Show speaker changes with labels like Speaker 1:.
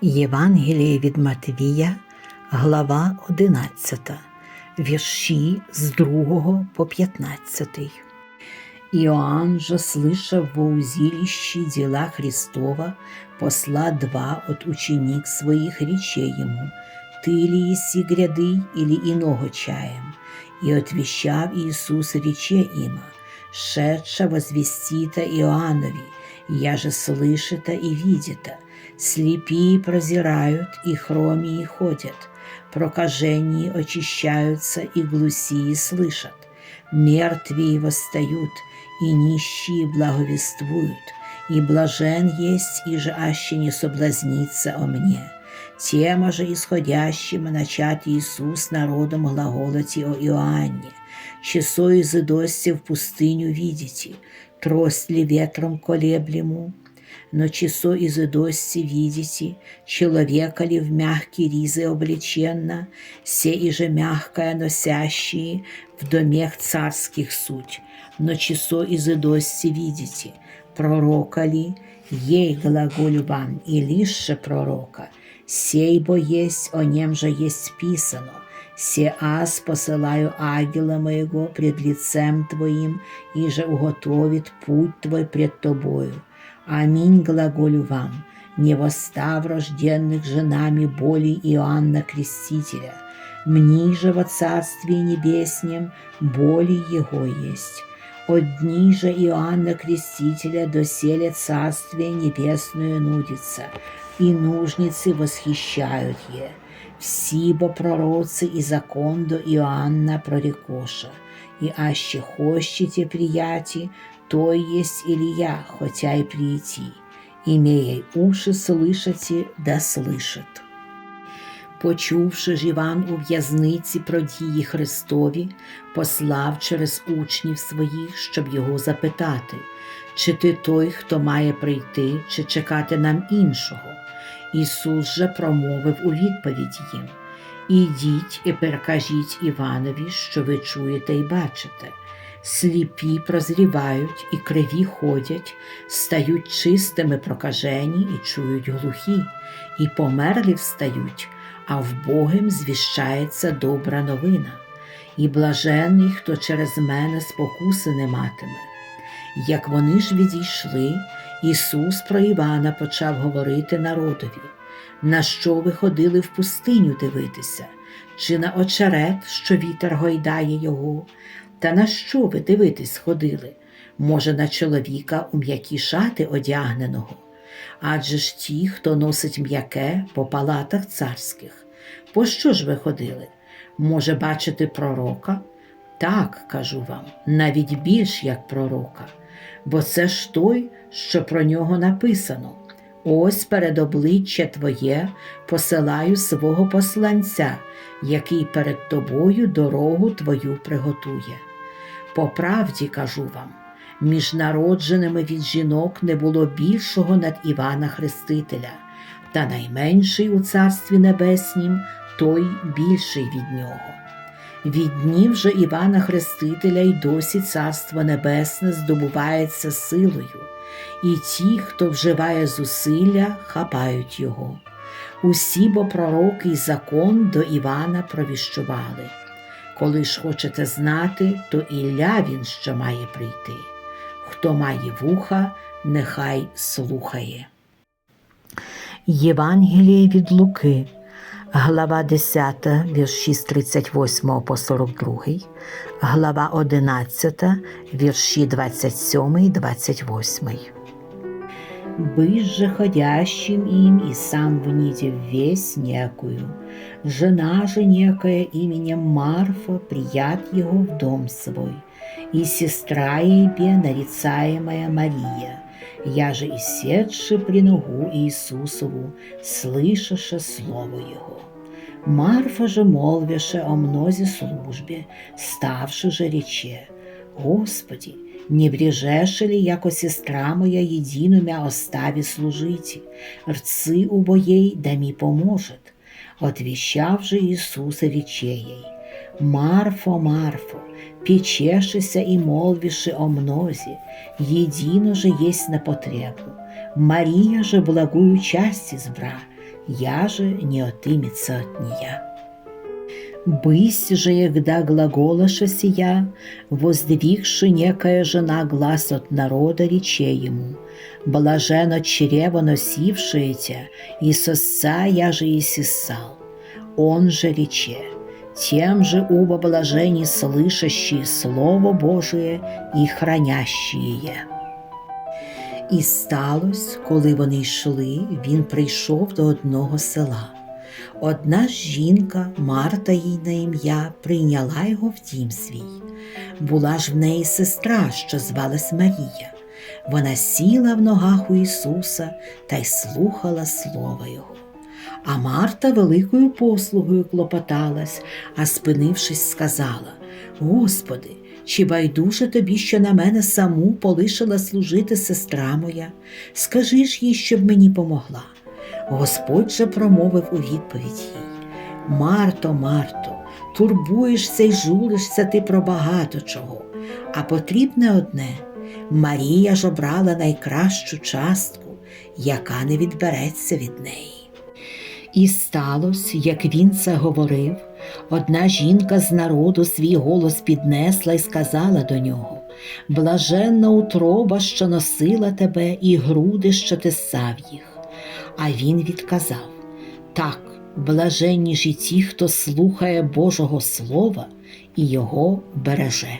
Speaker 1: Євангеліє від Матвія, глава 11, вірші з 2 по 15. Иоанн же, слыша во узилище дела Христова, посла два от ученик своих речей ему, «Ты ли еси гряды или иного чаем?» И отвещав Иисус рече има, «Шедша возвестита Иоаннови, я же слышата и видита, слепие прозирают, и хромии ходят, прокажении очищаются, и глусии слышат, мертвые восстают, и нищие благовествуют, и блажен есть, и же аще не соблазнится о мне. Тема же исходящим начат Иисус народом глаголоти о Иоанне, часо изыдости в пустыню видите, трость ли ветром колеблему, но часо изыдости видите, человека ли в мягкие ризы облеченно, се и же мягкое носящие в домех царских суть, но часо изыдости видите, пророка ли, ей глаголю вам, и лише пророка, сей бо есть, о нем же есть писано, се аз посылаю ангела моего пред лицем твоим, и же уготовит путь твой пред тобою. Аминь глаголю вам, не восстав рожденных женами боли Иоанна Крестителя, мни же во Царстве Небеснем боли Его есть. От дни же Иоанна Крестителя доселе Царствие Небесное нудится, и нужницы восхищают е. Всібо пророці і закон до Иоанна прорекоша, и аще хощете прияти, то есть Илья, хотя и прийти, имея уши слышати, да слышит. Почувши ж Іван у в'язниці про дії Христові, послав через учнів своїх, щоб його запитати, чи ти той, хто має прийти, чи чекати нам іншого. Ісус же промовив у відповідь їм: Ідіть і перекажіть Іванові, що ви чуєте і бачите. Сліпі прозрівають і криві ходять, стають чистими прокажені і чують глухі, і померлі встають, а в Богим звіщається добра новина, і блажений, хто через мене спокуси не матиме. Як вони ж відійшли, Ісус про Івана почав говорити народові, на що ви ходили в пустиню дивитися, чи на очерет, що вітер гойдає його, та на що ви дивитись ходили? Може, на чоловіка у м'які шати одягненого? Адже ж ті, хто носить м'яке по палатах царських. По що ж ви ходили? Може, бачити пророка? Так, кажу вам, навіть більш як пророка, бо це ж той, що про нього написано. Ось перед обличчя Твоє посилаю свого посланця, який перед тобою дорогу Твою приготує. По правді кажу вам, між народженими від жінок не було більшого над Івана Хрестителя, та найменший у Царстві Небеснім той більший від нього. Від днів же Івана Хрестителя й досі Царство Небесне здобувається силою, і ті, хто вживає зусилля, хапають його. Усі бо пророки й закон до Івана провіщували. Коли ж хочете знати, то Ілля він що має прийти. Хто має вуха, нехай слухає. Євангеліє від Луки, глава 10, вірші з 38 по 42, глава 11, вірші 27 і 28. Быть же ходящим им и сам вните весь некую. Жена же некая именем Марфа прият его в дом свой, и сестра ебе нарицаемая Мария, я же и седши при ногу Иисусову, слышаше слово Его. Марфа же молвяше о мнозе службе, ставши же рече, Господи, не врежеше ли, яко сестра моя едину мя остави служити, рцы убоей да ми поможет. Отвещав же рече ей, Марфо, Марфо, печешися и молвиши о мнозе, едино же есть на потребу. Мария же благую часть избра, я же не отымется от нея. Бысь же, егда глаголаша сия, воздвигши некая жена глаз от народа, рече ему, блажено чрево носившее тя, и сосца я же и сисал. Он же рече, тем же уба блажени слышащие Слово Божие і хранящие. І сталося, коли вони йшли, він прийшов до одного села. Одна жінка, Марта їй на ім'я, прийняла його в дім свій. Була ж в неї сестра, що звалась Марія. Вона сіла в ногах у Ісуса та й слухала слова Його. А Марта великою послугою клопоталась, а спинившись, сказала: Господи, чи байдуже тобі, що на мене саму полишила служити сестра моя? Скажи ж їй, щоб мені помогла. Господь же промовив у відповідь їй: Марто, Марто, турбуєшся й журишся ти про багато чого, а потрібне одне Марія ж обрала найкращу частку, яка не відбереться від неї. І сталося, як він це говорив, одна жінка з народу свій голос піднесла і сказала до нього: Блаженна утроба, що носила тебе, і груди, що ти ссав їх. А він відказав: Так, блаженні ж і ті, хто слухає Божого Слова і його береже.